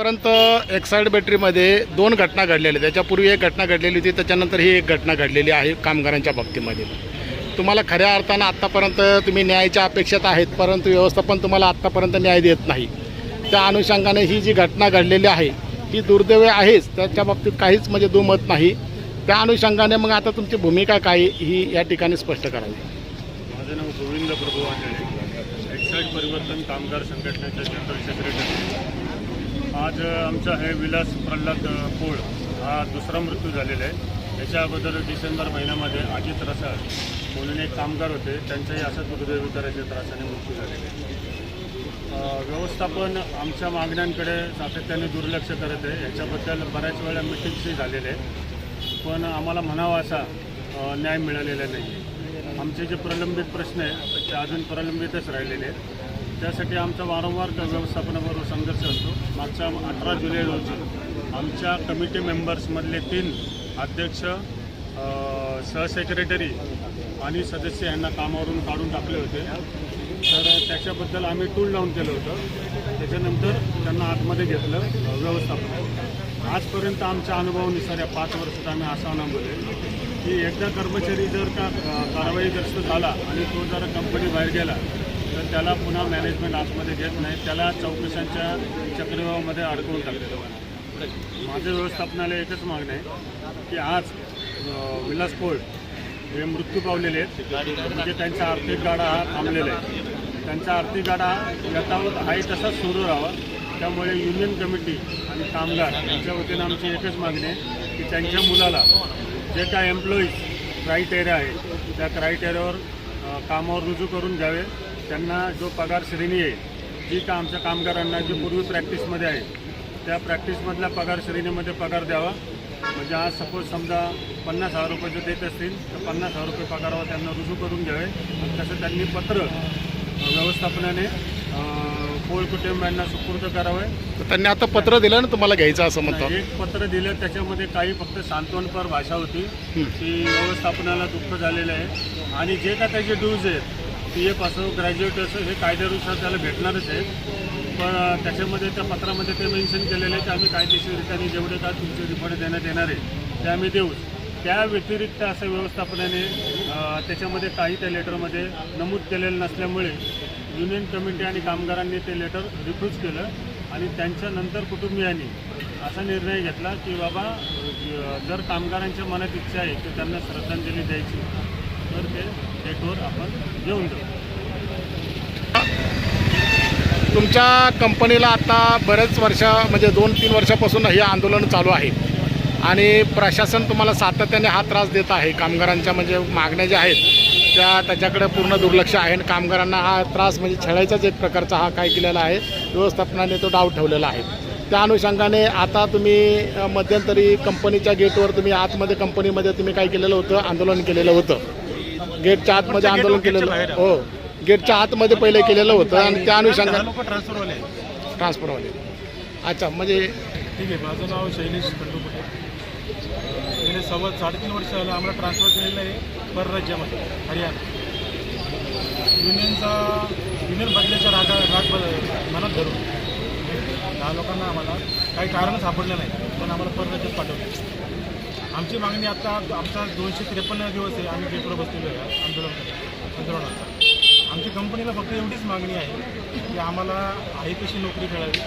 आतापर्यंत एक्साईड बॅटरीमध्ये दोन घटना घडलेल्या त्याच्यापूर्वी एक घटना घडलेली होती त्याच्यानंतर ही एक घटना घडलेली आहे कामगारांच्या बाबतीमध्ये. तुम्हाला खऱ्या अर्थानं आत्तापर्यंत तुम्ही न्यायाच्या अपेक्षेत आहेत परंतु व्यवस्थापन तुम्हाला आत्तापर्यंत न्याय देत नाही. त्या अनुषंगाने ही जी घटना घडलेली आहे ही दुर्दैवी आहेच. त्याच्या बाबतीत काहीच म्हणजे दुमत नाही. त्या अनुषंगाने मग आता तुमची भूमिका काय ही या ठिकाणी स्पष्ट करावी. माझं नाव गोविंद प्रभू एक्साईड परिवर्तन कामगार संघटनेचे जनरल सेक्रेटरी आज आमचा हे विलास प्रल्हाद पोळ हा दुसरा मृत्यू झालेला आहे. त्याच्या अगोदर डिसेंबर महिन्यामध्ये अजित रसाळ म्हणून एक कामगार होते. त्यांचाही असंच दुर्दैवी त्रासाने मृत्यू झालेला आहे. व्यवस्थापन आमच्या मागण्यांकडे सातत्याने दुर्लक्ष करत आहे. याच्याबद्दल बऱ्याच वेळा मिटिंग्सही झालेले आहे. पण आम्हाला म्हणावा असा न्याय मिळालेला नाही आमचे जे प्रलंबित प्रश्न आहे ते अजून प्रलंबितच राहिलेले आहेत. त्यासाठी आमचा वारंवार व्यवस्थापनाबरोबर संघर्ष असतो. मागच्या अठरा जुलै रोजी आमच्या कमिटी मेंबर्समधले तीन अध्यक्ष सहसेक्रेटरी आणि सदस्य यांना कामावरून काढून टाकले होते. तर त्याच्याबद्दल आम्ही टूल डाऊन केलं होतं. त्याच्यानंतर त्यांना आतमध्ये घेतलं व्यवस्थापन आजपर्यंत आमच्या अनुभवानुसार या पाच वर्षात आम्ही असं अनुभवले की एकदा कर्मचारी जर का कारवाईग्रस्त झाला आणि तो जर कंपनी बाहेर गेला तर त्याला पुन्हा मॅनेजमेंट आतमध्ये घेत नाही. त्याला चौकशांच्या चक्रव्यूहामध्ये अडकवून टाकले. माझ्या व्यवस्थापनाला एकच मागणं आहे की आज विलास पोळ हे मृत्यू पावलेले आहेत. म्हणजे त्यांचा आर्थिक गाडा हा थांबलेला आहे. त्यांचा आर्थिक गाडा यथावत आहे तसाच सुरू राहावा. त्यामुळे युनियन कमिटी आणि कामगार यांच्या वतीनं आमची एकच मागणी आहे की त्यांच्या मुलाला जे काय एम्प्लॉईज क्रायटेरिया आहे त्या क्रायटेरियावर कामावर रुजू करून घ्यावे. त्यांना जो पगार श्रेणी आहे जी का आमच्या कामगारांना जी पूर्वी प्रॅक्टिसमध्ये आहे त्या प्रॅक्टिसमधल्या पगार श्रेणीमध्ये पगार द्यावा. म्हणजे आज सपोज समजा पन्नास हजार रुपये जर देत असतील तर पन्नास हजार रुपये पगारावर त्यांना रुजू करून घ्यावे. आणि तसं त्यांनी पत्र व्यवस्थापनाने अ, पोळ कुटुंबियांना सुपूर्द करावे. तर त्यांनी आता पत्र दिलं ना तुम्हाला घ्यायचं असं म्हणतात? एक पत्र दिलं त्याच्यामध्ये काही फक्त सांत्वनपर भाषा होती की व्यवस्थापनाला दुःख झालेलं आहे. आणि जे काय त्याचे ड्यूज आहेत पी एफ असो ग्रॅज्युएट असो हे कायद्यानुसार त्याला भेटणारच आहे. पण त्याच्यामध्ये त्या पत्रामध्ये ते मेन्शन केलेलं आहे की आम्ही कायदेशीररित्याने जेवढे काय तुमचे रिफंड देण्यात येणार आहे ते आम्ही देऊच. त्या व्यतिरिक्त असं व्यवस्थापनाने त्याच्यामध्ये काही त्या लेटरमध्ये नमूद केलेलं नसल्यामुळे युनियन कमिटी आणि कामगारांनी ते लेटर रिफ्यूज केलं आणि त्यांच्यानंतर कुटुंबियांनी असा निर्णय घेतला की बाबा जर कामगारांच्या मनात इच्छा आहे की त्यांना श्रद्धांजली द्यायची तर ते डेटवर आपण घेऊन जाऊ. तुमच्या कंपनीला आता बरेच वर्ष म्हणजे दोन तीन वर्षापासून हे आंदोलन चालू आहे. आणि प्रशासन तुम्हाला सातत्याने हा त्रास देत आहे. कामगारांच्या म्हणजे मागण्या ज्या आहेत त्या त्याच्याकडे पूर्ण दुर्लक्ष आहे. आणि कामगारांना हा त्रास म्हणजे छळायचाच एक प्रकारचा हा काय केलेला आहे व्यवस्थापनाने तो डाव ठेवलेला आहे. त्या अनुषंगाने आता तुम्ही मध्यंतरी कंपनीच्या गेटवर तुम्ही आतमध्ये कंपनीमध्ये तुम्ही काय केलेलं होतं आंदोलन केलेलं होतं. गेटच्या आतमध्ये आंदोलन केलेलं हो गेटच्या आतमध्ये पहिले केलेलं होतं आणि त्या अनुषंगाने लोक ट्रान्सफरवाले ट्रान्सफरवाले अच्छा म्हणजे ठीक आहे माझं नाव शैलेश खंडोपटे. गेले सव्वा साडेतीन वर्ष झालं आम्हाला ट्रान्सफर केलेलं आहे परराज्यामध्ये हरियाणा. युनियनचा युनियन बदल्याच्या रागा राग मनात धरून. दहा लोकांना आम्हाला काही कारण सापडलं नाही पण आम्हाला परराज्यात पाठवलं. आमची मागणी आता आमचा दोनशे त्रेपन्न दिवस आहे आम्ही पेपर बसलेलो आहे आंदोलन आंदोलनाचा. आमची कंपनीला फक्त एवढीच मागणी आहे की आम्हाला आहे तशी नोकरी मिळावी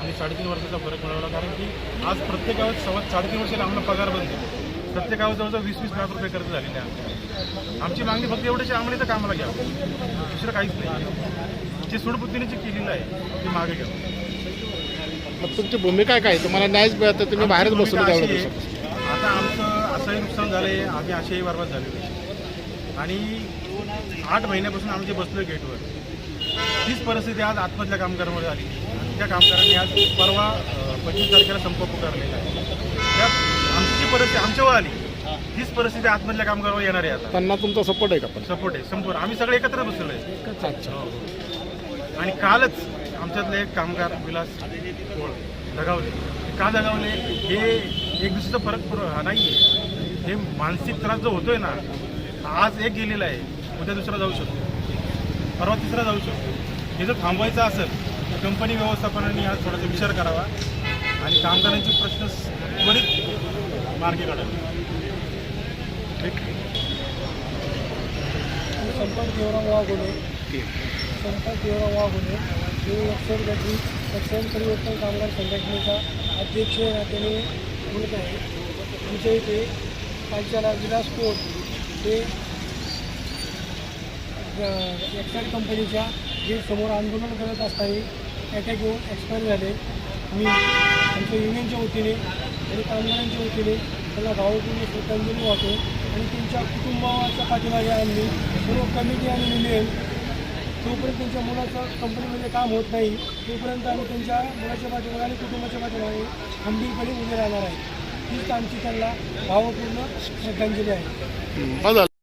आणि साडेतीन वर्षाचा फरक मिळवला कारण की आज प्रत्येक गावात सव्वा साडेतीन वर्षाला आम्हाला पगार बंद. प्रत्येक गावात जवळजवळ वीस वीस लाख रुपये कर्ज झालेले आहे. आमची मागणी फक्त एवढीच आहे, आम्हाला इथं कामाला घ्यावं. दुसरं काहीच नाही. जे सूडबुद्धीने जे केलेलं आहे ते मागे मग तुमची भूमिका काय तुम्हाला न्यायच मिळत तर तुम्ही बाहेरच आमची आता आमचं असंही नुकसान झालं आहे आम्ही असेही बरबाद झालेलो आणि आठ महिन्यापासून आम्ही जे बसलो गेटवर तीच परिस्थिती आज आत्महत्या कामगारांमध्ये आली. आणि त्या कामगारांनी आज परवा पंचवीस तारखेला संप पुकारलेला आहे. त्या आमची जी परिस्थिती आमच्यावर आली तीच परिस्थिती आत्महत्या कामगारावर येणार आहे आता. त्यांना तुमचा सपोर्ट आहे का पण? सपोर्ट आहे संपूर्ण. आम्ही सगळे एकत्र बसलेलो आहे अच्छा. आणि कालच आमच्यातले एक कामगार विलास दगावले. का दगावले हे एक दुसरीचा फरक पुर- हा नाही आहे हे मानसिक त्रास जो होतोय ना आज एक गेलेला आहे उद्या दुसरा जाऊ शकतो. परवा तिसरा जाऊ शकतो. हे जर थांबवायचं असेल तर कंपनी व्यवस्थापनाने आज थोडासा विचार करावा आणि कामगारांचे प्रश्न त्वरित मार्गी काढावे. संपर्क देवराव वाघोले संपर्क देवराव वाघोले मी अक्षर गटी अक्षर परिवर्तन कामगार संघटनेचा अध्यक्ष नात्याने बोलत आहे आमच्या इथे कालच्याला विलास कोट हे एक्साईड कंपनीच्या जे समोर आंदोलन करत असताना अटॅक येऊन एक्सपायर झाले. मी आमच्या युनियनच्या वतीने आणि कामगारांच्या वतीने त्यांना भावपूर्ण श्रद्धांजली वाहतो आणि तुमच्या कुटुंबाच्या पाठीमागे आम्ही सर्व कमिटी आणि युनियन जोपर्यंत त्यांच्या मुलाचं कंपनीमध्ये काम होत नाही. तोपर्यंत आम्ही त्यांच्या मुलाच्या पाठीमागे आणि कुटुंबाच्या पाठीमागे खंबीरपणे उभे राहणार आहे. हीच आमची त्यांना भावपूर्ण श्रद्धांजली आहे.